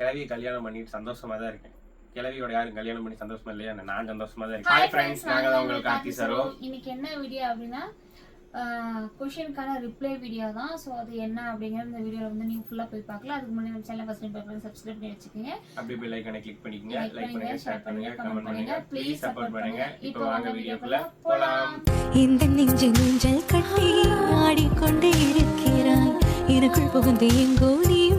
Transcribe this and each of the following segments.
கிளவியை கல்யாணம் பண்ணிட்டு சந்தோஷமா தான் இருக்கேன். கிளவியோட யாரும் கல்யாணம் பண்ணி சந்தோஷமா இல்லையா? நான் சந்தோஷமா தான் இருக்கேன். ஹாய் ஃப்ரெண்ட்ஸ் நாங்க தான் உங்களுக்கு கார்த்தி சரோ. இன்னைக்கு என்ன வீடியோ அப்படின்னா கொஷினுக்கான ரிப்ளை வீடியோ தான். ஸோ அது என்ன அப்படிங்கிற இந்த வீடியோவில் வந்து நீங்கள் ஃபுல்லாக போய் பார்க்கலாம். அதுக்கு முன்னாடி நம்ம சேனல் ஃபஸ்ட் டைம் பார்க்கலாம் சப்ஸ்கிரைப் பண்ணி வச்சுக்கோங்க. அப்படியே பெல் ஐக்கனை கிளிக் பண்ணிக்கங்க. Like லைக் பண்ணுங்க, ஷேர் பண்ணுங்க கமெண்ட் பண்ணுங்க. ப்ளீஸ் சப்போர்ட் support பண்ணுங்க. இப்போ வாங்க வீடியோக்குள்ள போலாம். இந்த நெஞ்சு நெஞ்சல் கட்டி ஆடிக்கொண்டே இருக்கிறாய். எனக்குள் புகுந்து எங்கோ நீயும்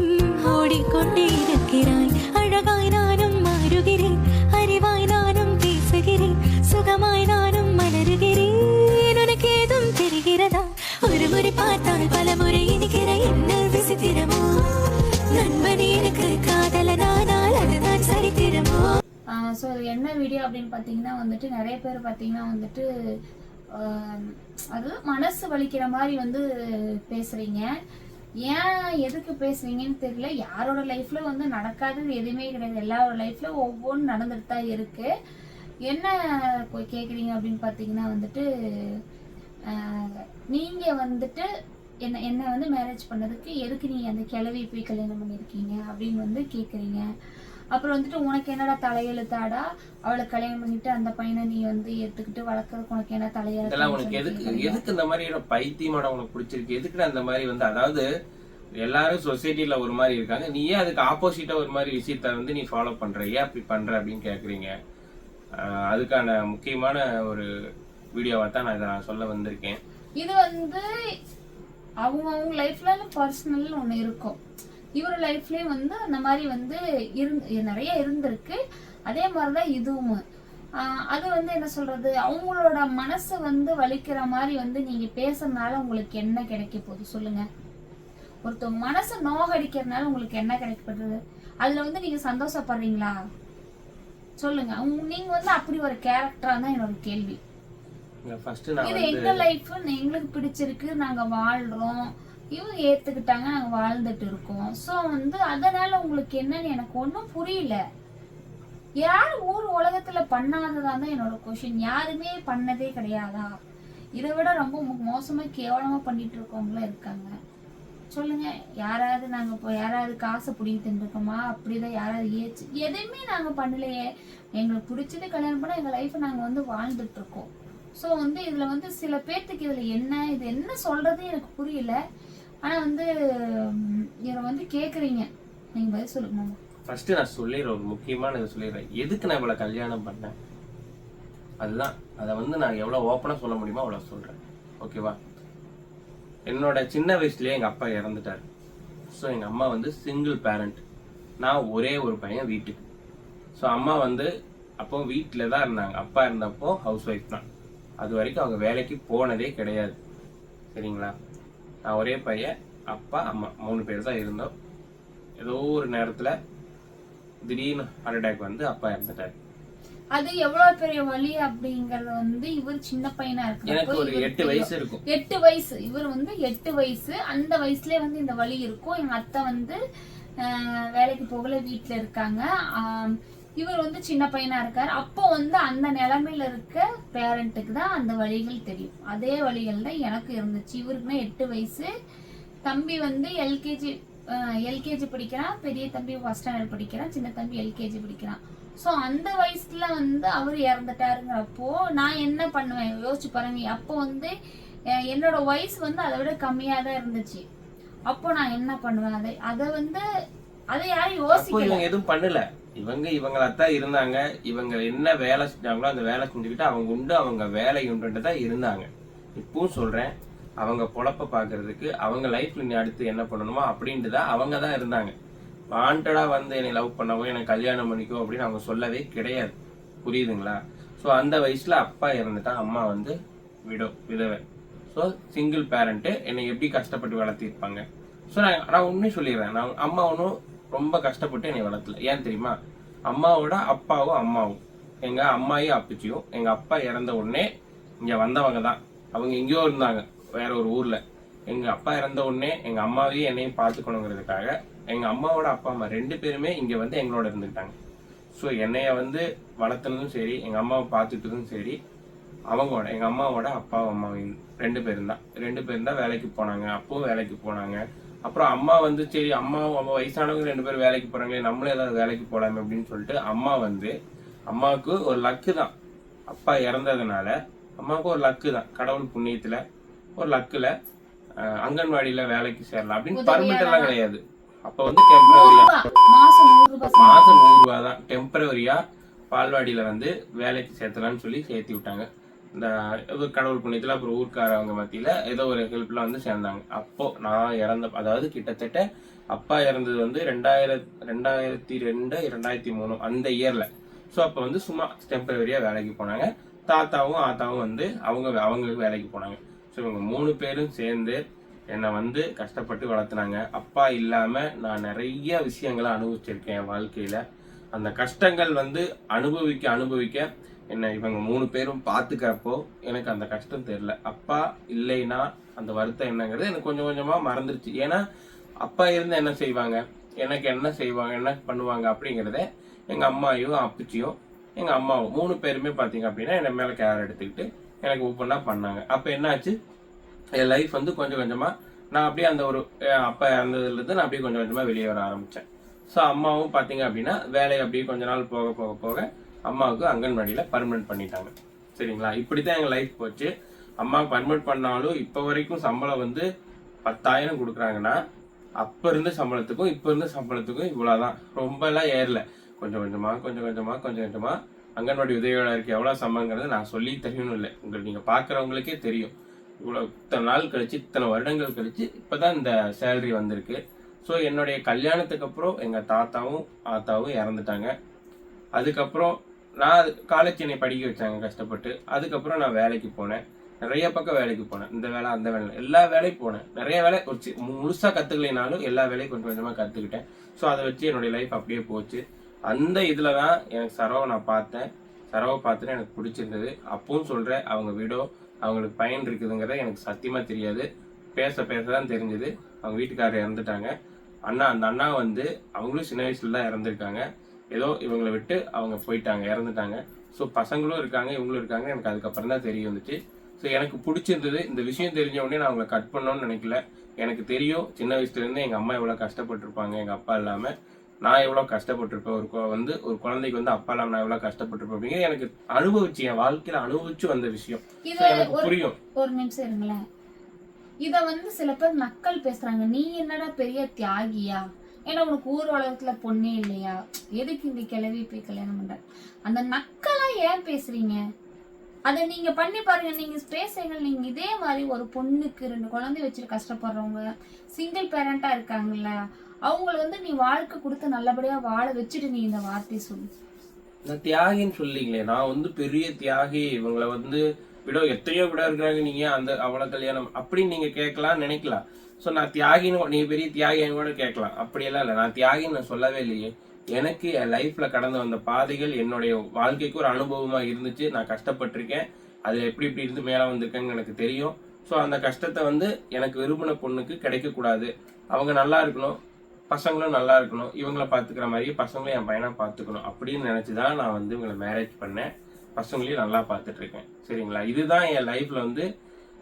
ஓடிக்கொண்டே இருக்கிறாய். அழகாய் நானும் மாறுகிறேன். அறிவாய் நானும் பேசுகிறேன். சுகமாய் நானும் மலருகிறேன். உனக்கு ஏதும் தெரிகிறதா? ஒரு முறை பார்த்தால் பல முறை இனிக்கிற என்ன விசித்திரமோ? நண்பனே எனக்கு காதலனானால் அதுதான் சரித்திரமோ? ஸோ என்ன வீடியோ அப்படின்னு பார்த்தீங்கன்னா வந்துட்டு நிறைய பேர் பார்த்தீங்கன்னா வந்துட்டு ஆஹ், அது மனசு வலிக்கிற மாதிரி வந்து பேசுறீங்க. ஏன் எதுக்கு பேசுவீங்கன்னு தெரியல. யாரோட லைஃப்ல வந்து நடக்காதது எதுவுமே கிடையாது. எல்லாரோட லைஃப்ல ஒவ்வொன்றும் நடந்துட்டு தான் இருக்கு. என்ன போய் கேட்குறீங்க அப்படின்னு பார்த்தீங்கன்னா வந்துட்டு நீங்க வந்துட்டு என்ன என்ன வந்து மேரேஜ் பண்ணதுக்கு எதுக்கு நீ அந்த கிளவி போய் கல்யாணம் பண்ணியிருக்கீங்க அப்படின்னு வந்து கேட்குறீங்க அப்புறம் வந்துட்டு உனக்கு என்னடா தலையெழுத்தாடா? அவளை கல்யாணம் பண்ணிட்டு அந்த பையனை நீ வந்து ஏத்துக்கிட்டு வளர்க்கறதுக்கு உனக்கு என்ன இதெல்லாம் உனக்கு எதுக்கு? தலையெழுத்து எதுக்கு இந்த மாதிரி பைத்தியமான உனக்கு பிடிச்சிருக்கு? எதுக்கு அந்த மாதிரி வந்து அதாவது எல்லாரும் சொசைட்டில ஒரு மாதிரி இருக்காங்க. நீ ஏன் அதுக்கு ஆப்போசிட்டா ஒரு மாதிரி விஷயத்த வந்து நீ ஃபாலோ பண்ற. ஏன் அப்படி பண்ற அப்படின்னு கேக்குறீங்க? அதுக்கான முக்கியமான ஒரு வீடியோவை தான் நான் இதை நான் சொல்ல வந்திருக்கேன். இது வந்து அவங்க அவங்க லைஃப்ல பர்சனல் ஒண்ணு இருக்கும். இவர் லைஃப்லயும் வந்து அந்த மாதிரி வந்து இருந்து நிறைய இருந்திருக்கு. அதே மாதிரிதான் இதுவும். அது வந்து என்ன சொல்றது? அவங்களோட மனசை வந்து வலிக்கிற மாதிரி வந்து நீங்க பேசுறதுனால உங்களுக்கு என்ன கிடைக்க போகுது? சொல்லுங்க. ஒருத்தவங்க மனசை நோகடிக்கிறதுனால உங்களுக்கு என்ன கிடைக்கப்படுது அதுல வந்து நீங்க சந்தோஷப்படுறீங்களா? சொல்லுங்க. நீங்க வந்து அப்படி ஒரு கேரக்டரா தான் என்னோட கேள்வி. இது எங்க லைஃப் எங்களுக்கு பிடிச்சிருக்கு. நாங்க வாழ்றோம். இவங்க ஏத்துக்கிட்டாங்க நாங்க வாழ்ந்துட்டு இருக்கோம். சோ வந்து அதனால உங்களுக்கு என்னன்னு எனக்கு ஒண்ணும் புரியல. யார் ஊர் உலகத்துல பண்ணாததா தான் என்னோட கொஷின் யாருமே பண்ணதே கிடையாதா? இதை விட ரொம்ப மோசமாக மோசமா கேவலமா பண்ணிட்டு இருக்கவங்களும் இருக்காங்க. சொல்லுங்க யாராவது நாங்க இப்போ யாராவது காசை பிடிங்கி தின்றுக்கோமா அப்படிதான் யாராவது ஏச்சு எதையுமே நாங்க பண்ணலையே. எங்களுக்கு பிடிச்சது கல்யாணம் பண்ணால் எங்க லைஃப் நாங்க வந்து வாழ்ந்துட்டு இருக்கோம். ஸோ வந்து இதுல வந்து சில பேர்த்துக்கு இதுல என்ன இது என்ன சொல்கிறது எனக்கு புரியல. ஆனா வந்து என்னை வந்து கேக்குறீங்க. நீங்க பதில் சொல்லுங்க ஃபர்ஸ்ட் நான் சொல்லிடுறேன் ஒரு முக்கியமான இதை சொல்லிடுறேன். எதுக்கு நான் இவ்வளவு கல்யாணம் பண்ணேன்? அதுதான். அதை வந்து நான் எவ்வளவு ஓப்பனா சொல்ல முடியுமோ அவ்வளவு சொல்றேன். ஓகேவா என்னோட சின்ன வயசுலயே எங்க அப்பா இறந்துட்டாரு. ஸோ எங்க அம்மா வந்து சிங்கிள் பேரண்ட் நான் ஒரே ஒரு பையன் வீட்டுக்கு. ஸோ அம்மா வந்து அப்போ வீட்டில் தான் இருந்தாங்க. அப்பா இருந்தப்போ ஹவுஸ் ஒய்ஃப் தான். அது வரைக்கும் அவங்க வேலைக்கு போனதே கிடையாது. சரிங்களா? நான் ஒரே பையன் அப்பா அம்மா. மூணு பேர் தான் இருந்தோம். ஏதோ ஒரு நேரத்தில் திடீர்னு ஹார்ட் அட்டாக் வந்து அப்பா இறந்துட்டாரு. அது எவ்வளவு பெரிய வலி அப்படிங்கறது வந்து இவர் சின்ன பையனா எனக்கு இருக்கிறப்போ ஒரு எட்டு வயசு இருக்கும். எட்டு வயசு. இவர் வந்து எட்டு வயசு. அந்த வயசுலயே வந்து இந்த வலி இருக்கும். எங்க அத்தை வந்து வேலைக்கு போகல வீட்டுல இருக்காங்க. இவர் வந்து சின்ன பையனா இருக்காரு. அப்போ வந்து அந்த நிலைமையில இருக்க பேரண்ட்டுக்கு தான் அந்த வழிகள் தெரியும். அதே வழிகள் தான் எனக்கு இருந்துச்சு. இவருக்குன்னா எட்டு வயசு. தம்பி வந்து எல்கேஜி எல்கேஜி படிக்கிறான். பெரிய தம்பி ஃபர்ஸ்ட் ஸ்டாண்டர்ட் படிக்கிறான். சின்ன தம்பி எல்கேஜி படிக்கிறான். ஸோ அந்த வயசுல வந்து அவர் இறந்துட்டாருங்கிறப்போ நான் என்ன பண்ணுவேன்? யோசிச்சு பாருங்க. அப்போ வந்து என்னோட வயசு வந்து அதை விட கம்மியா தான் இருந்துச்சு. அப்போ நான் என்ன பண்ணுவேன்? அதை அதை வந்து அதை யாரும் யோசிக்கல. எதுவும் பண்ணல. இவங்க இவங்களாத்தான் இருந்தாங்க. இவங்க என்ன வேலை செஞ்சாங்களோ அந்த வேலை செஞ்சுக்கிட்டு அவங்க உண்டு அவங்க வேலை உண்டுன்ட்டு தான் இருந்தாங்க. இப்பவும் சொல்கிறேன் அவங்க பொழப்ப பார்க்கறதுக்கு அவங்க லைஃப்ல நீ அடுத்து என்ன பண்ணணுமோ அப்படின்ட்டு தான் அவங்க தான் இருந்தாங்க. வாண்டடாக வந்து என்னை லவ் பண்ணவோ எனக்கு கல்யாணம் பண்ணிக்கோ அப்படின்னு அவங்க சொல்லவே கிடையாது. புரியுதுங்களா? ஸோ அந்த வயசில் அப்பா இறந்துட்டா அம்மா வந்து விடோ விதவை. ஸோ சிங்கிள் பேரண்ட்டு என்னை எப்படி கஷ்டப்பட்டு வளர்த்திருப்பாங்க? ஸோ நான் நான் உண்மையை சொல்லிடுறேன். நான் அம்மா ஒன்றும் ரொம்ப கஷ்டப்பட்டு என்னை வளர்த்தல. ஏன் தெரியுமா? அம்மாவோட அப்பாவும் அம்மாவும். எங்கள் அம்மாயும் அப்பச்சியும் எங்கள் அப்பா இறந்த உடனே இங்கே வந்தவங்க தான். அவங்க எங்கேயோ இருந்தாங்க வேற ஒரு ஊரில். எங்கள் அப்பா இறந்த உடனே எங்கள் அம்மாவையும் என்னையும் பார்த்துக்கணுங்கிறதுக்காக எங்கள் அம்மாவோட அப்பா அம்மா ரெண்டு பேருமே இங்கே வந்து எங்களோட இருந்துக்கிட்டாங்க. ஸோ என்னைய வந்து வளர்த்துனதும் சரி எங்கள் அம்மாவை பார்த்துட்டதும் சரி அவங்களோட எங்கள் அம்மாவோட அப்பாவும் அம்மாவும் ரெண்டு பேரும் தான். ரெண்டு பேரும் தான் வேலைக்கு போனாங்க அப்பவும் வேலைக்கு போனாங்க. அப்புறம் அம்மா வந்து சரி அம்மாவும் அம்மா வயசானவங்க ரெண்டு பேரும் வேலைக்கு போறாங்களே நம்மளும் ஏதாவது வேலைக்கு போலாமே அப்படின்னு சொல்லிட்டு அம்மா வந்து அம்மாவுக்கு ஒரு லக்கு தான். அப்பா இறந்ததுனால அம்மாவுக்கு ஒரு லக்கு தான். கடவுள் புண்ணியத்துல ஒரு லக்குல அங்கன்வாடியில வேலைக்கு சேரலாம் அப்படின்னு பர்மிட் எல்லாம் கிடையாது. அப்ப வந்து டெம்பரவரியா மாசம் நூறு ரூபாய் சம்பளம். மாசம் நூறு ரூபாய் தான் டெம்பரவரியா பால்வாடியில வந்து வேலைக்கு சேர்த்தலாம்னு சொல்லி சேர்த்து விட்டாங்க. இந்த கடவுள் புண்ணியத்தில் அப்புறம் ஊர்க்காரவங்க மத்தியில் ஏதோ ஒரு ஹெல்ப்பில் வந்து சேர்ந்தாங்க. அப்போது நான் இறந்த அதாவது கிட்டத்தட்ட அப்பா இறந்தது வந்து ரெண்டாயிரத்தி ரெண்டாயிரத்தி ரெண்டு ரெண்டாயிரத்தி மூணு அந்த இயரில் ஸோ அப்போ வந்து சும்மா டெம்பரவரியாக வேலைக்கு போனாங்க. தாத்தாவும் ஆத்தாவும் வந்து அவங்க அவங்க வேலைக்கு போனாங்க. ஸோ இவங்க மூணு பேரும் சேர்ந்து என்னை வந்து கஷ்டப்பட்டு வளர்த்துனாங்க. அப்பா இல்லாமல் நான் நிறைய விஷயங்களை அனுபவிச்சிருக்கேன் என் வாழ்க்கையில். அந்த கஷ்டங்கள் வந்து அனுபவிக்க அனுபவிக்க என்ன இவங்க மூணு பேரும் பார்த்துக்கிறப்போ எனக்கு அந்த கஷ்டம் தெரில அப்பா இல்லைன்னா அந்த வருத்தம் என்னங்கிறது எனக்கு கொஞ்சம் கொஞ்சமாக மறந்துருச்சு. ஏன்னா அப்பா இருந்து என்ன செய்வாங்க? எனக்கு என்ன செய்வாங்க? என்ன பண்ணுவாங்க அப்படிங்கிறத எங்கள் அம்மாயும் அப்பச்சியும் எங்கள் அம்மாவும் மூணு பேருமே பார்த்தீங்க அப்படின்னா என்னை மேலே கேர் எடுத்துக்கிட்டு எனக்கு ஒவ்வொன்றா பண்ணாங்க. அப்போ என்னாச்சு? என் லைஃப் வந்து கொஞ்சம் கொஞ்சமாக நான் அப்படியே அந்த ஒரு அப்பா இறந்ததுலேருந்து நான் அப்படியே கொஞ்சம் கொஞ்சமாக வெளியே வர ஆரம்பித்தேன் ஸோ அம்மாவும் பார்த்தீங்க அப்படின்னா வேலை அப்படியே கொஞ்ச நாள் போக போக போக அம்மாவுக்கு அங்கன்வாடியில் பர்மனெண்ட் பண்ணிட்டாங்க. சரிங்களா? இப்படி தான் எங்கள் லைஃப் போச்சு. அம்மா பர்மனெண்ட் பண்ணாலும் இப்போ வரைக்கும் சம்பளம் வந்து பத்தாயிரம் கொடுக்குறாங்கன்னா அப்போ இருந்த சம்பளத்துக்கும் இப்போ இருந்த சம்பளத்துக்கும் இவ்வளோதான் ரொம்பலாம் எல்லாம் ஏறல. கொஞ்சம் கொஞ்சமாக கொஞ்சம் கொஞ்சமாக கொஞ்சம் கொஞ்சமாக அங்கன்வாடி உதவியாளருக்கு எவ்வளோ சம்பளங்கிறது நான் சொல்லி தெரியணும் இல்லை. உங்களுக்கு நீங்கள் பார்க்குறவங்களுக்கே தெரியும். இவ்வளோ இத்தனை நாள் கழிச்சு இத்தனை வருடங்கள் கழிச்சு இப்பதான் இந்த சேலரி வந்திருக்கு. ஸோ என்னுடைய கல்யாணத்துக்கு அப்புறம் எங்கள் தாத்தாவும் ஆத்தாவும் இறந்துட்டாங்க. அதுக்கப்புறம் நான் காலேஜ் என்னை படிக்க வச்சாங்க கஷ்டப்பட்டு. அதுக்கப்புறம் நான் வேலைக்கு போனேன். நிறைய பக்கம் வேலைக்கு போனேன். இந்த வேலை அந்த வேலை எல்லா வேலையும் போனேன். நிறைய வேலை ஒரு முழுசாக கற்றுக்கலைனாலும் எல்லா வேலையும் கொஞ்சம் கொஞ்சமாக கற்றுக்கிட்டேன் ஸோ அதை வச்சு என்னுடைய லைஃப் அப்படியே போச்சு. அந்த இதில் தான் எனக்கு சரவை நான் பார்த்தேன். சரவை பார்த்துட்டு எனக்கு பிடிச்சிருந்தது. அப்பவும் சொல்கிறேன் அவங்க வீடோ அவங்களுக்கு பயன் இருக்குதுங்கிறத எனக்கு சத்தியமாக தெரியாது. பேச பேச தான் தெரிஞ்சது. அவங்க வீட்டுக்காரர் இறந்துட்டாங்க. அண்ணா அந்த அண்ணா வந்து அவங்களும் சின்ன வயசுல தான் இறந்துருக்காங்க. ஏதோ இவங்களை விட்டு அவங்க போயிட்டாங்க இறந்துட்டாங்க. ஸோ பசங்களும் இருக்காங்க இவங்களும் இருக்காங்க. எனக்கு அதுக்கப்புறம் தான் தெரிய வந்துச்சு. ஸோ எனக்கு பிடிச்சிருந்தது இந்த விஷயம் தெரிஞ்ச உடனே நான் அவங்களை கட் பண்ணணும்னு நினைக்கல. எனக்கு தெரியும் சின்ன வயசுல இருந்து எங்க அம்மா எவ்வளவு கஷ்டப்பட்டிருப்பாங்க எங்க அப்பா இல்லாம. நான் எவ்வளவு கஷ்டப்பட்டிருப்பேன் ஒரு வந்து ஒரு குழந்தைக்கு வந்து அப்பா இல்லாம நான் எவ்வளவு கஷ்டப்பட்டிருப்பேன் அப்படிங்கிறது எனக்கு அனுபவிச்சு என் வாழ்க்கையில அனுபவிச்சு வந்த விஷயம். எனக்கு புரியும். ஒரு நிமிஷம் இருங்களேன். இத வந்து சில பேர் நக்கல் பேசுறாங்க. நீ என்னடா பெரிய தியாகியா? ஏன்னா உனக்கு ஊர் உலகத்துல பொண்ணே இல்லையா? எதுக்கு இந்த கிளவி போய் கல்யாணம் பண்ற? அந்த நக்கலா ஏன் பேசுறீங்க? அதை நீங்க பண்ணி பாருங்க. நீங்க பேசுங்க நீங்க இதே மாதிரி ஒரு பொண்ணுக்கு ரெண்டு குழந்தை வச்சுட்டு கஷ்டப்படுறவங்க சிங்கிள் பேரண்டா இருக்காங்கல்ல அவங்கள வந்து நீ வாழ்க்கை கொடுத்து நல்லபடியா வாழ வச்சுட்டு நீ இந்த வார்த்தையை சொல்லு. நான் தியாகின்னு சொல்லிங்களே நான் வந்து பெரிய தியாகி. இவங்கள வந்து விட எத்தனையோ விட இருக்கிறாங்க நீங்க. அந்த அவள கல்யாணம். அப்படின்னு நீங்க கேட்கலாம் நினைக்கலாம் ஸோ நான் தியாகின்னு நீ பெரிய தியாகின்னு கூட கேட்கலாம். அப்படியெல்லாம் இல்லை. நான் தியாகின்னு நான் சொல்லவே இல்லையே. எனக்கு என் லைஃப்பில் கடந்து வந்த பாதைகள் என்னுடைய வாழ்க்கைக்கு ஒரு அனுபவமாக இருந்துச்சு. நான் கஷ்டப்பட்டிருக்கேன். அதில் எப்படி இப்படி இருந்து மேலே வந்திருக்கேன்னு எனக்கு தெரியும். ஸோ அந்த கஷ்டத்தை வந்து எனக்கு விரும்பின பொண்ணுக்கு கிடைக்கக்கூடாது. அவங்க நல்லா இருக்கணும். பசங்களும் நல்லா இருக்கணும். இவங்கள பார்த்துக்கிற மாதிரி பசங்களும் என் பையனை பார்த்துக்கணும். அப்படின்னு நினச்சி தான் நான் வந்து இவங்களை மேரேஜ் பண்ணேன். பசங்களையும் நல்லா பார்த்துட்ருக்கேன் சரிங்களா? இதுதான் என் லைஃப்பில் வந்து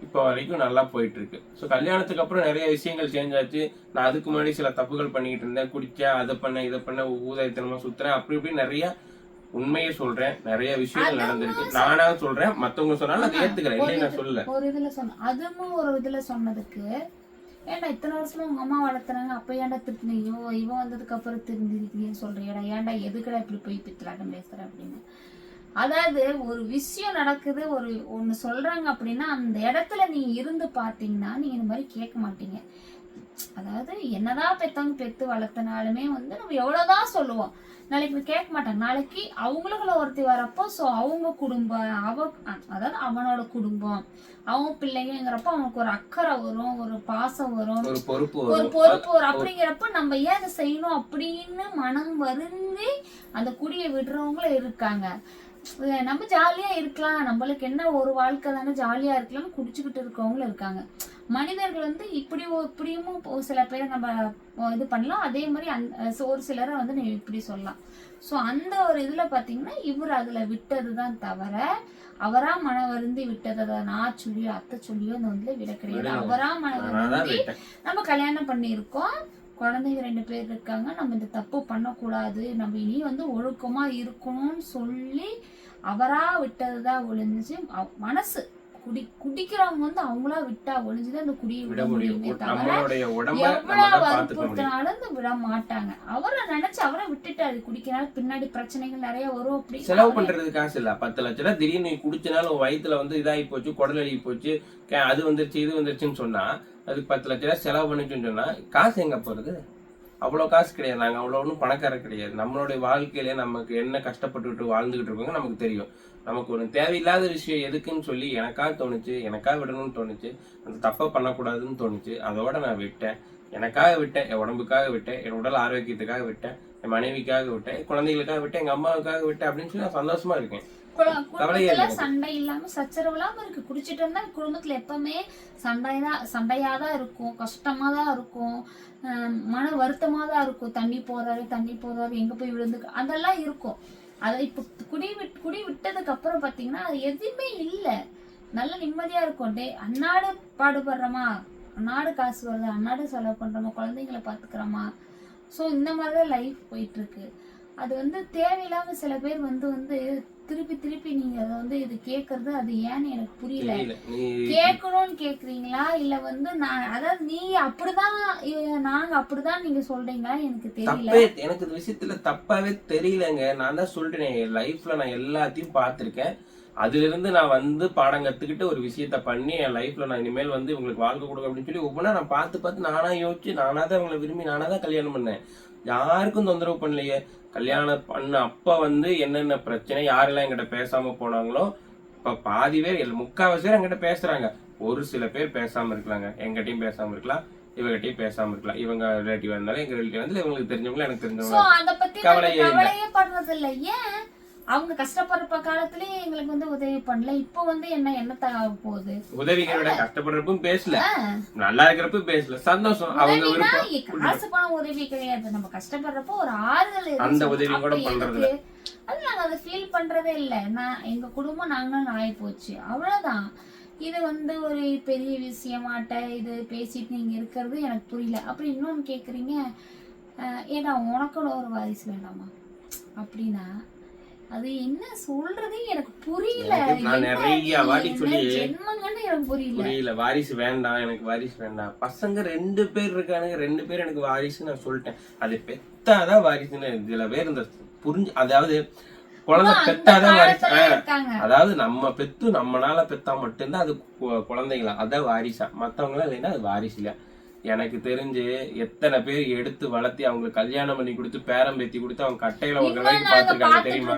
இப்போ வரைக்கும் நல்லா போயிட்டு இருக்கு ஸோ கல்யாணத்துக்கு அப்புறம் நிறைய விஷயங்கள் சேஞ்ச் ஆச்சு. நான் அதுக்கு முன்னாடி சில தப்புகள் பண்ணிக்கிட்டு இருந்தேன். குடிச்சேன் அதை பண்ண இதை பண்ண ஊதாயத்தனமா சுத்துறேன் அப்படி இப்படி நிறைய உண்மையை சொல்றேன். நிறைய விஷயங்கள் நடந்திருக்கு. நானா சொல்றேன். மத்தவங்க சொன்னாலும் அதை ஏத்துக்கிறேன். இல்லை நான் சொல்லல. ஒரு இதுல சொன்ன அதுவும் ஒரு இதுல சொன்னதுக்கு ஏன்டா இத்தனை வருஷமா உங்க அம்மா வளர்த்துறாங்க? அப்ப ஏன்டா திருத்தினியோ இவன் வந்ததுக்கு அப்புறம் திருந்திருக்கீங்கன்னு சொல்றியடா. ஏன்டா எதுக்குடா இப்படி போய் பித்தலாட்டம் பேசுற அப்படின்னு. அதாவது ஒரு விஷயம் நடக்குது ஒரு ஒண்ணு சொல்றாங்க அப்படின்னா அந்த இடத்துல நீ இருந்து பாத்தீங்கன்னா நீங்க இந்த மாதிரி கேட்க மாட்டீங்க. அதாவது என்னதான் பெத்தவங்க பெத்து வளர்த்தனாலுமே வந்து நம்ம எவ்வளவுதான் சொல்லுவோம். நாளைக்கு கேட்க மாட்டாங்க நாளைக்கு அவங்களுக்குள்ள ஒருத்தி வரப்போ ஸோ அவங்க குடும்பம் அவ அதாவது அவனோட குடும்பம் அவன் பிள்ளைங்கிறப்ப அவனுக்கு ஒரு அக்கறை வரும் ஒரு பாசம் வரும். ஒரு பொறுப்பு வரும். அப்படிங்கிறப்ப நம்ம ஏன் அதை செய்யணும் அப்படின்னு மனம் வருந்தி அந்த குடியை விடுறவங்களும் இருக்காங்க. நம்ம ஜாலியா இருக்கலாம். நம்மளுக்கு என்ன ஒரு வாழ்க்கை தானே ஜாலியா இருக்கலாம்னு குடிச்சுக்கிட்டு இருக்கவங்களும் இருக்காங்க. மனிதர்கள் வந்து இப்படி இப்படியும் சில பேரை நம்ம இது பண்ணலாம். அதே மாதிரி அந்த ஒரு சிலரை வந்து நீ இப்படி சொல்லலாம். ஸோ அந்த ஒரு இதுல பாத்தீங்கன்னா இவர் அதுல விட்டது தான் தவிர அவரா மன வருந்தி விட்டதை தான் நான் சொல்லியோ அத்தை சொல்லியோ அந்த வந்து விட கிடையாது. அவரா மன வருந்தி நம்ம கல்யாணம் பண்ணியிருக்கோம். குழந்தைங்க ரெண்டு பேர் இருக்காங்க. நம்ம இந்த தப்பு பண்ணக்கூடாது. நம்ம இனி வந்து ஒழுக்கமா இருக்கணும்னு சொல்லி அவரா விட்டதுதான் ஒளிஞ்சு அவ- மனசு குடி குடிக்கிறவங்க வந்து அவங்களா விட்டா ஒளிஞ்சுதான் அந்த குடியை விட முடியும். தவிர எவ்வளவு தான் வற்புறுத்தினாலும் இந்த விட மாட்டாங்க. அவரை நினைச்சு அவரை விட்டுட்டாரு. குடிக்கிறனால பின்னாடி பிரச்சனைகள் நிறைய வரும் அப்படி செலவு பண்றது காசு இல்ல பத்து லட்ச ரூபா திடீர்னு குடிச்சனால வயித்துல வந்து இதாகி போச்சு குடல் அழுகி போச்சு அது வந்துருச்சு இது வந்துருச்சுன்னு சொன்னா அதுக்கு பத்து லட்ச ரூபா செலவு பண்ணிச்சுன்னு சொன்னால் காசு எங்கே போகிறது அவ்வளோ காசு கிடையாது. நாங்கள் அவ்வளோ ஒன்றும் பணக்காரர் கிடையாது. நம்மளுடைய வாழ்க்கையில நமக்கு என்ன கஷ்டப்பட்டுக்கிட்டு வாழ்ந்துக்கிட்டு இருக்கோங்க நமக்கு தெரியும். நமக்கு ஒரு தேவையில்லாத விஷயம் எதுக்குன்னு சொல்லி எனக்கா தோணுச்சு எனக்கா விடணும்னு தோணுச்சு அந்த தப்பை பண்ணக்கூடாதுன்னு தோணுச்சு அதோட நான் விட்டேன். எனக்காக விட்டேன் என் உடம்புக்காக விட்டேன் என் உடல் ஆரோக்கியத்துக்காக விட்டேன் என் மனைவிக்காக விட்டேன் குழந்தைகளுக்காக விட்டேன் எங்கள் அம்மாவுக்காக விட்டேன் அப்படின்னு சொல்லி நான் சந்தோஷமா இருக்கேன். குடும்பத்துல. சண்டை இல்லாம சச்சரவு இல்லாம இருக்கு. குடிச்சிட்டு இருந்தா குடும்பத்துல எப்பவுமே சண்டைதான் சண்டையா தான் இருக்கும். கஷ்டமா தான் இருக்கும் மன வருத்தமா தான் இருக்கும். தண்ணி போறாரு தண்ணி போறாரு எங்க போய் விழுந்து அதெல்லாம் இருக்கும். அதை இப்ப குடி விட் குடி விட்டதுக்கு அப்புறம் பாத்தீங்கன்னா அது எதுவுமே இல்ல. நல்ல நிம்மதியா இருக்கும். டே அன்னாடு பாடுபடுறோமா? அன்னாடு காசு வருது? அன்னாடு செலவு பண்றோமா? குழந்தைங்களை பாத்துக்கிறோமா? ஸோ இந்த மாதிரி தான் லைஃப் போயிட்டு இருக்கு. அது வந்து தேவையில்லாம சில பேர் வந்து வந்து திருப்பி திருப்பி நீங்க அதை வந்து இது கேக்குறது அது ஏன்னு எனக்கு புரியல. கேட்கணும்னு கேக்குறீங்களா? இல்ல வந்து நான் அதாவது நீ அப்படிதான் நாங்க அப்படிதான் நீங்க சொல்றீங்களா? எனக்கு தெரியல. எனக்கு இந்த விஷயத்துல தப்பாவே தெரியலங்க. நான் தான் சொல்றேன் லைஃப்ல நான் எல்லாத்தையும் பார்த்திருக்கேன். அதுல இருந்து நான் வந்து பாடம் கத்துக்கிட்டு ஒரு விஷயத்த பண்ணி என் லைஃப்ல நான் இனிமேல் வந்து இவங்களுக்கு வாழ்க்கை கொடுக்க அப்படின்னு சொல்லி ஒவ்வொன்றா நான் பார்த்து பார்த்து நானா யோசிச்சு நானா தான் இவங்களை விரும்பி நானா தான் கல்யாணம் பண்ணேன். யாருக்கும் தொந்தரவு பண்ணலையே. கல்யாணம் பண்ண அப்ப வந்து என்னென்ன பிரச்சனை யாரெல்லாம் என்கிட்ட பேசாம போனாங்களோ இப்ப பாதி பேர் இல்ல முக்காவாசி பேர் என்கிட்ட பேசுறாங்க. ஒரு சில பேர் பேசாம இருக்கலாங்க. எங்கிட்டயும் பேசாம இருக்கலாம். இவகிட்டயும் பேசாம இருக்கலாம். இவங்க ரிலேட்டிவ் இருந்தாலும் எங்க ரிலேட்டிவ் வந்து இவங்களுக்கு தெரிஞ்சவங்க எனக்கு தெரிஞ்சவங்க கவலையே இல்ல. அவங்க கஷ்டப்படுற காலத்திலயே எங்களுக்கு வந்து உதவி பண்ணல. இப்போ வந்து என்ன என்னத்தாக ஆக போகுது? உதவிங்க விட கஷ்டப்படுறப்பவும் பேசல. நல்லா இருக்கிறப்ப பேசல. சந்தோஷம். அவங்க காசு பணம் உதவி கிடையாது. நம்ம கஷ்டப்படுறப்போ ஒரு ஆறுதல் அந்த. உதவி கூட பண்றது? அது நாங்க அதை ஃபீல் பண்றதே இல்ல. நான் எங்க குடும்பம் நாங்களும் ஆகி போச்சு. அவ்வளவுதான். இது வந்து ஒரு பெரிய விஷயமாட்ட. இது பேசிட்டு நீங்க இருக்கிறது எனக்கு புரியல. அப்புறம் இன்னொன்னு கேக்குறீங்க. ஏடா உனக்குள்ள ஒரு வாரிசு வேண்டாமா? அப்படின்னா அது என்ன சொல்றதே எனக்கு புரியல. நான் நிறைய வாட்டி சொல்லி எனக்கு புரியல. புரியல. வாரிசு வேண்டாம் எனக்கு வாரிசு வேண்டாம். பசங்க ரெண்டு பேர் இருக்கானுங்க ரெண்டு பேர் எனக்கு வாரிசு நான் சொல்லிட்டேன். அது பெத்தாதான் வாரிசுன்னு சில பேர் இந்த புரிஞ்சு அதாவது குழந்தை பெத்தாதான் வாரிசு. அதாவது நம்ம பெத்து நம்மனால பெத்தா மட்டும்தான் அது குழந்தைங்களா அதான் வாரிசா. மத்தவங்களாம் இல்லைன்னா அது வாரிசு இல்ல. எனக்கு தெரிஞ்சு எத்தனை பேர் எடுத்து வளர்த்தி அவங்களுக்கு கல்யாணம் பண்ணி கொடுத்து பேரம் பேத்தி கொடுத்து அவங்க கட்டையில ஒரு நாங்க பாத்துருக்காங்க தெரியுமா?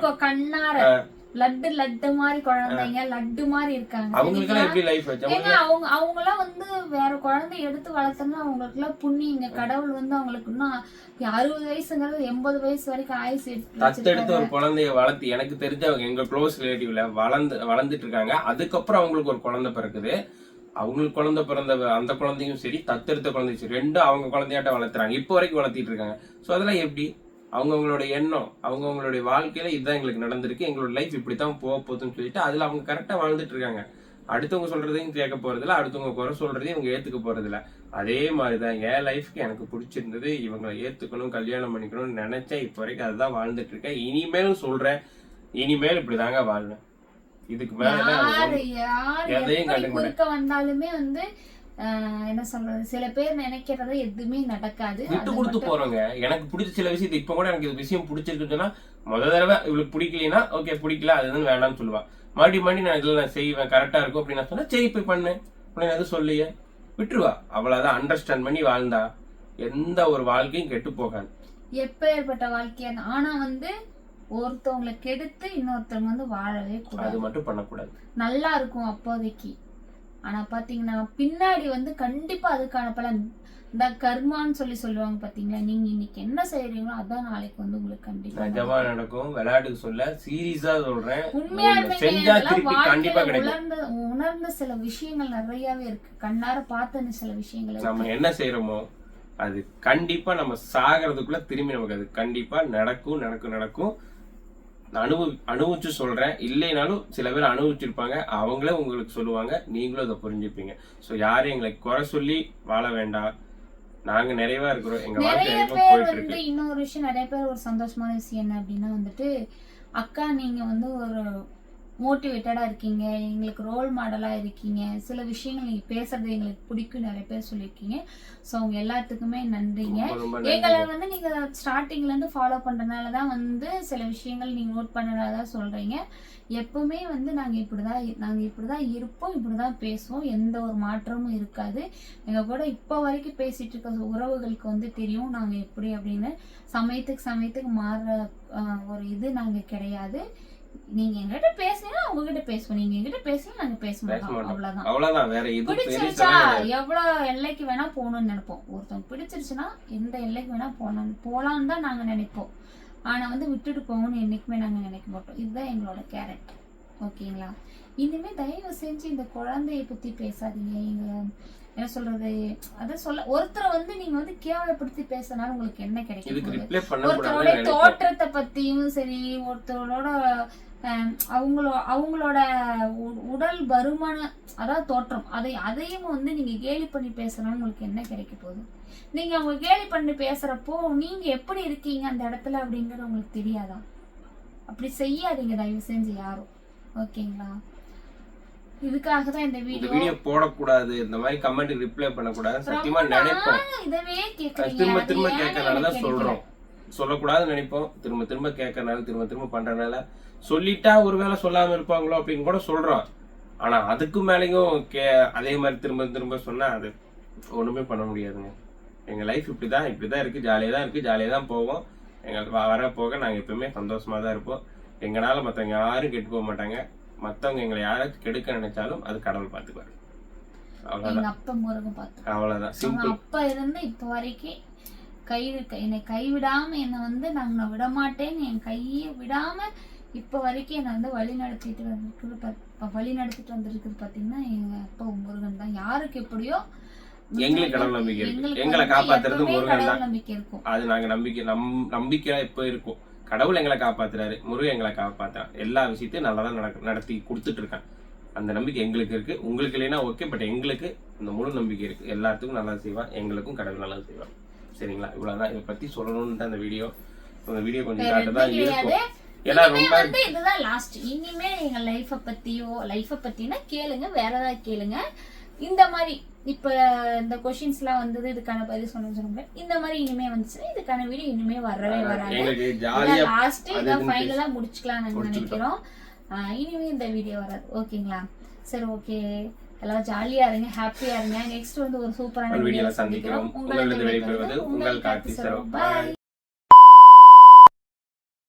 லட்டு லட்டு மாதிரி குழந்தைங்க லட்டு மாதிரி இருக்காங்க. அவங்களுக்கெல்லாம் எப்படி லைஃப் ஏங்க அவங்க அவங்களாம் வந்து வேற குழந்தை எடுத்து வளர்த்தோம்னா அவங்களுக்கு எல்லாம் புண்ணியங்க கடவுள் வந்து அவங்களுக்கு இன்னும் அறுபது வயசுங்கிறது எண்பது வயசு வரைக்கும் ஆயுசு எடுத்து தத்தெடுத்து. ஒரு குழந்தைய வளர்த்து எனக்கு தெரிஞ்சவங்க எங்க க்ளோஸ் ரிலேட்டிவ்ல வளர்ந்து வளர்ந்துட்டு இருக்காங்க. அதுக்கப்புறம் அவங்களுக்கு ஒரு குழந்தை பிறக்குது. அவங்களுக்கு குழந்தை பிறந்த அந்த குழந்தையும் சரி தத்தெடுத்த குழந்தையும் சரி ரெண்டும் அவங்க குழந்தையாட்ட வளர்த்துறாங்க. இப்போ வரைக்கும் வளர்த்திட்டு இருக்காங்க ஸோ அதெல்லாம் எப்படி? அவங்கவுங்களோட எண்ணம் அவங்கவுங்களுடைய வாழ்க்கையில இதுதான் எங்களுக்கு நடந்திருக்கு. எங்களோட லைஃப் இப்படி தான் போக போகுதுன்னு சொல்லிட்டு அதில் அவங்க கரெக்டாக வாழ்ந்துட்டு இருக்காங்க அடுத்தவங்க சொல்றதையும் கேட்க போறதில்ல அடுத்தவங்க குறை சொல்றதையும் இவங்க ஏத்துக்க போறதில்ல. அதே மாதிரிதான் என் லைஃப்க்கு எனக்கு பிடிச்சிருந்தது. இவங்களை ஏத்துக்கணும் கல்யாணம் பண்ணிக்கணும்னு நினைச்சேன். இப்போ வரைக்கும் அதுதான் வாழ்ந்துட்டு இருக்கேன் இனிமேலும் சொல்றேன். இனிமேல் இப்படிதாங்க வாழ்வேன். இதுக்கு மேல யாரு எதையும் கண்டுக்க குறுக்க வந்தாலுமே வந்து என்ன சொல்றது சில பேர் நினைக்கிறது எதுவுமே நடக்காது. விட்டு கொடுத்து போறோங்க எனக்கு பிடிச்ச சில விஷயத்தை இப்ப கூட எனக்கு இது விஷயம் பிடிச்சிருக்குன்னு முத தடவை இவளுக்கு பிடிக்கலைன்னா ஓகே பிடிக்கல அது வந்து வேணாம்னு சொல்லுவா. மறுபடியும் மறுபடியும் நான் இதுல நான் செய்வேன் கரெக்டா இருக்கும் அப்படின்னு நான் சொன்னா சரி போய் பண்ணு. அப்படின்னு எதுவும் சொல்லியே விட்டுருவா. அவ்வளவுதான் அண்டர்ஸ்டாண்ட் பண்ணி வாழ்ந்தா. எந்த ஒரு வாழ்க்கையும் கெட்டு போகாது. எப்பேற்பட்ட வாழ்க்கையா ஆனா வந்து ஒருத்தவங்களை கெடுத்து இன்னொருத்தவங்க வந்து வாழவே அது கூடாது மட்டும் பண்ணக்கூடாது. நல்லா இருக்கும் அப்போதைக்கு. ஆனா பாத்தீங்கன்னா பின்னாடி வந்து கண்டிப்பா அதுக்கான பலன் இந்த கர்மான்னு சொல்லி சொல்லுவாங்க பாத்தீங்களா நீங்க இன்னைக்கு என்ன செய்றீங்களோ அதான் நாளைக்கு வந்து உங்களுக்கு கண்டிப்பா நிஜமா நடக்கும் விளையாட்டுக்கு சொல்ல சீரியஸா சொல்றேன். உண்மையாலுமே உணர்ந்த உணர்ந்த சில விஷயங்கள் நிறையவே இருக்கு. கண்ணார பார்த்த சில விஷயங்கள். நம்ம என்ன செய்யறோமோ அது கண்டிப்பா நம்ம சாகிறதுக்குள்ள திரும்பி நமக்கு அது கண்டிப்பா நடக்கும் நடக்கும் நடக்கும். நான் அனுபவி அனுபவிச்சு சொல்றேன் இல்லைனாலும் சில பேர் அனுபவிச்சிருப்பாங்க அவங்களே உங்களுக்கு சொல்லுவாங்க. நீங்களும் அதை புரிஞ்சுப்பீங்க. ஸோ யாரும் எங்களை குறை சொல்லி வாழ வேண்டாம். நாங்க நிறைவா இருக்கிறோம். எங்க வாழ்க்கை நிறைய பேர் வந்து இன்னொரு விஷயம் நிறைய பேர் ஒரு சந்தோஷமான விஷயம் என்ன அப்படின்னா வந்துட்டு அக்கா நீங்க வந்து ஒரு மோட்டிவேட்டடா இருக்கீங்க எங்களுக்கு ரோல் மாடலா இருக்கீங்க சில விஷயங்கள் நீங்க பேசுறது எங்களுக்கு பிடிக்கும் நிறைய பேர் சொல்லியிருக்கீங்க. ஸோ அவங்க எல்லாத்துக்குமே நன்றிங்க. எங்களை வந்து நீங்க ஸ்டார்டிங்ல இருந்து ஃபாலோ பண்றதுனால தான் வந்து சில விஷயங்கள் நீங்க நோட் பண்ணனால தான் சொல்றீங்க. எப்பவுமே வந்து நாங்க இப்படிதான் இ- நாங்க இப்படிதான் இருப்போம் இப்படிதான் பேசுவோம். எந்த ஒரு மாற்றமும் இருக்காது. எங்க கூட இப்போ வரைக்கும் பேசிட்டு இருக்க உறவுகளுக்கு வந்து தெரியும் நாங்க எப்படி அப்படின்னு. சமயத்துக்கு சமயத்துக்கு மாறுற ஒரு இது நாங்க கிடையாது. நீங்க எங்கிட்ட பேசுனீங்கன்னா உங்ககிட்ட பேசுவோம். நீங்க எங்கிட்ட பேசுனா நாங்க பேச மாட்டோம். அவ்வளவுதான். அவ்வளவுதான். வேற எதுவும் பிடிச்சிருச்சா? எவ்வளவு எல்லைக்கு வேணா போகணும்னு நினைப்போம். ஒருத்தவங்க பிடிச்சிருச்சுன்னா எந்த எல்லைக்கு வேணா போகணும் போலான்னு தான் நாங்க நினைப்போம். ஆனா வந்து விட்டுட்டு போகணும்னு என்னைக்குமே நாங்க நினைக்க மாட்டோம். இதுதான் எங்களோட கேரக்டர் ஓகேங்களா? இனிமே தயவு செஞ்சு இந்த குழந்தைய பத்தி பேசாதீங்க. எங்க என்ன சொல்றது? அதான் சொல்ல ஒருத்தரை வந்து நீங்க வந்து கேவலப்படுத்தி பேசினாலும் உங்களுக்கு என்ன கிடைக்கும்? ஒருத்தரோட தோற்றத்தை பத்தியும் சரி ஒருத்தரோட அவங்களோ அவங்களோட உடல் பருமன அதாவது தோற்றம் அதை அதையும் வந்து நீங்க கேலி பண்ணி பேசுறோம் உங்களுக்கு என்ன கிடைக்க போகுது? நீங்க அவங்க கேலி பண்ணி பேசுறப்போ நீங்க எப்படி இருக்கீங்க அந்த இடத்துல அப்படிங்கறது உங்களுக்கு தெரியாதா? அப்படி செய்யாதீங்க தயவு செஞ்சு யாரும். ஓகேங்களா? இதுக்காக தான் இந்த வீடியோ வீடியோ போடக்கூடாது. இந்த மாதிரி கமெண்ட் ரிப்ளை பண்ணக்கூடாது சத்தியமா நினைப்போம். இதவே கேக்குறீங்க. திரும்ப திரும்ப ஏன்னு கேட்கறனால தான் சொல்றோம். சொல்லக்கூடாதுன்னு நினைப்போம். திரும்ப திரும்ப கேட்கறனால திரும்ப திரும்ப பண்றதுனால சொல்லிட்டா ஒருவேளை சொல்லாம இருப்பாங்களோ அப்படின்னு கூட சொல்றோம். ஆனா அதுக்கு மேலேயும் கே அதே மாதிரி திரும்ப திரும்ப சொன்னா அது ஒண்ணுமே பண்ண முடியாதுங்க. எங்க லைஃப் இப்படிதான் இப்படிதான் இருக்கு. ஜாலியா தான் இருக்கு. ஜாலியா தான் போவோம். எங்க வ- வர போக நாங்க எப்பவுமே சந்தோஷமா தான் இருப்போம். எங்களால மத்தவங்க யாரும் கெட்டு போக மாட்டாங்க. மத்தவங்க எங்களை யாராச்சும் கெடுக்க நினைச்சாலும் அது கடவுள் பாத்துக்குவாரு அவ்வளவுதான். எங்க அப்பா முருகன் பார்த்து அவ்வளவுதான். அவங்க சிம்பிள் அப்பா இருந்து இப்ப வரைக்கும் கை என்னை கைவிடாம என்னை வந்து நான் உன்னை விட மாட்டேன்னு என் கையை விடாம இப்ப வரைக்கும் என்னை வந்து வழி நடத்திட்டு வந்திருக்குது பா- வழி நடத்திட்டு வந்திருக்குது பாத்தீங்கன்னா எங்க அப்பா முருகன் தான். யாருக்கு எப்படியோ எங்களுக்கு கடவுள் நம்பிக்கை இருக்கு. எங்களை காப்பாத்துறது முருகன் தான். நம்பிக்கை இருக்கும். அது நாங்க நம்பிக்கை நம் நம்பிக்கையா எப்போ இருக்கும். கடவுள் எங்களை காப்பாத்துறாரு. முருகன் எங்களை காப்பாத்துறான். எல்லா விஷயத்தையும் நல்லா தான் நடக்க நடத்தி கொடுத்துட்டு இருக்கான் அந்த நம்பிக்கை எங்களுக்கு இருக்கு. உங்களுக்கு இல்லைன்னா ஓகே பட் எங்களுக்கு அந்த முழு நம்பிக்கை இருக்கு. எல்லாத்துக்கும் நல்லா செய்வான். எங்களுக்கும் கடவுள் நல்லா செய்வான். சரிங்களா இவ்வளவுதான். இதை பத்தி சொல்லணும்னு தான் இந்த வீடியோ இந்த வீடியோ கொஞ்சம் காட்டு தான் இருக்கும். ஏன்னா ரொம்ப வந்து இதுதான் லாஸ்ட் இனிமே எங்க லைஃப பத்தியோ லைஃப பத்தினா கேளுங்க வேற ஏதாவது கேளுங்க. இந்த மாதிரி இப்ப இந்த கொஷின்ஸ் எல்லாம் வந்தது இதுக்கான பதில் சொன்னு சொல்லுங்க இந்த மாதிரி இனிமே வந்துச்சுன்னா இதுக்கான வீடியோ இனிமே வரவே வராது. லாஸ்ட் இதான் ஃபைனலா முடிச்சுக்கலாம் நாங்க முடிச்சுக்கிட்டோம். நினைக்கிறோம். இனிமே இந்த வீடியோ வராது. ஓகேங்களா சரி ஓகே எல்லாம் ஜாலியா இருங்க ஹாப்பியா இருங்க. நெக்ஸ்ட் வந்து ஒரு சூப்பரான வீடியோல சந்திக்கிறோம். உங்களிடம் விடைபெறுவது உங்கள் கார்த்தி பாய்